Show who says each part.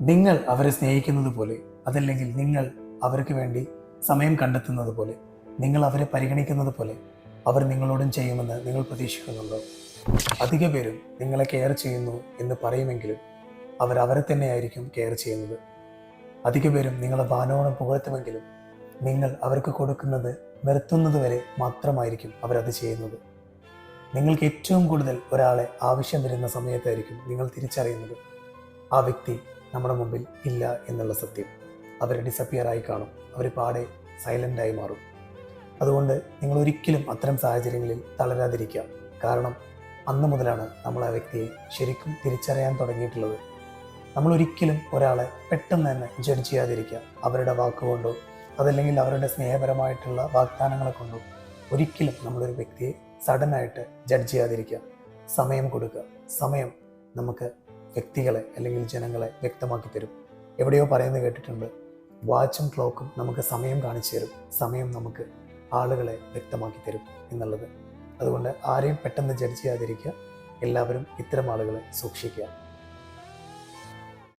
Speaker 1: നിങ്ങൾ അവരെ സ്നേഹിക്കുന്നത് പോലെ അതല്ലെങ്കിൽ നിങ്ങൾ അവർക്ക് വേണ്ടി സമയം കണ്ടെത്തുന്നത് പോലെ നിങ്ങൾ അവരെ പരിഗണിക്കുന്നത് പോലെ അവർ നിങ്ങളോടും ചെയ്യുമെന്ന് നിങ്ങൾ പ്രതീക്ഷിക്കുന്നുണ്ടോ? അധിക പേരും നിങ്ങളെ കെയർ ചെയ്യുന്നു എന്ന് പറയുമെങ്കിലും അവർ അവരെ തന്നെയായിരിക്കും കെയർ ചെയ്യുന്നത്. അധിക പേരും നിങ്ങളെ വാനോളം പുകഴ്ത്തുമെങ്കിലും നിങ്ങൾ അവർക്ക് കൊടുക്കുന്നത് നിർത്തുന്നത് വരെ മാത്രമായിരിക്കും അവരത് ചെയ്യുന്നത്. നിങ്ങൾക്ക് ഏറ്റവും കൂടുതൽ ഒരാളെ ആവശ്യം വരുന്ന സമയത്തായിരിക്കും നിങ്ങൾ തിരിച്ചറിയുന്നത്. ആ വ്യക്തി നമ്മുടെ മുമ്പിൽ ഇല്ല എന്നുള്ള സത്യം. അവർ ഡിസപ്പിയറായി കാണും. അവർ പാടെ സൈലന്റായി മാറും. അതുകൊണ്ട് നിങ്ങൾ ഒരിക്കലും അത്തരം സാഹചര്യങ്ങളിൽ തളരാതിരിക്കുക. കാരണം അന്ന് മുതലാണ് നമ്മൾ ആ വ്യക്തിയെ ശരിക്കും തിരിച്ചറിയാൻ തുടങ്ങിയിട്ടുള്ളത്. നമ്മൾ ഒരിക്കലും ഒരാളെ പെട്ടെന്ന് തന്നെ ജഡ്ജ് ചെയ്യാതിരിക്കുക. അവരുടെ വാക്കുകൊണ്ടോ അതല്ലെങ്കിൽ അവരുടെ സ്നേഹപരമായിട്ടുള്ള വാഗ്ദാനങ്ങളെ കൊണ്ടോ ഒരിക്കലും നമ്മളൊരു വ്യക്തിയെ സഡനായിട്ട് ജഡ്ജ് ചെയ്യാതിരിക്കുക. സമയം കൊടുക്കുക. സമയം നമുക്ക് വ്യക്തികളെ അല്ലെങ്കിൽ ജനങ്ങളെ വ്യക്തമാക്കി തരും. എവിടെയോ പറയുന്നത് കേട്ടിട്ടുണ്ട് വാച്ചും ക്ലോക്കും നമുക്ക് സമയം കാണിച്ചു തരും. സമയം നമുക്ക് ആളുകളെ വ്യക്തമാക്കി തരും എന്നുള്ളത്. അതുകൊണ്ട് ആരെയും പെട്ടെന്ന് ജഡ്ജ് ചെയ്യാതിരിക്കുക. എല്ലാവരും ഇത്തരം ആളുകളെ സൂക്ഷിക്കുക.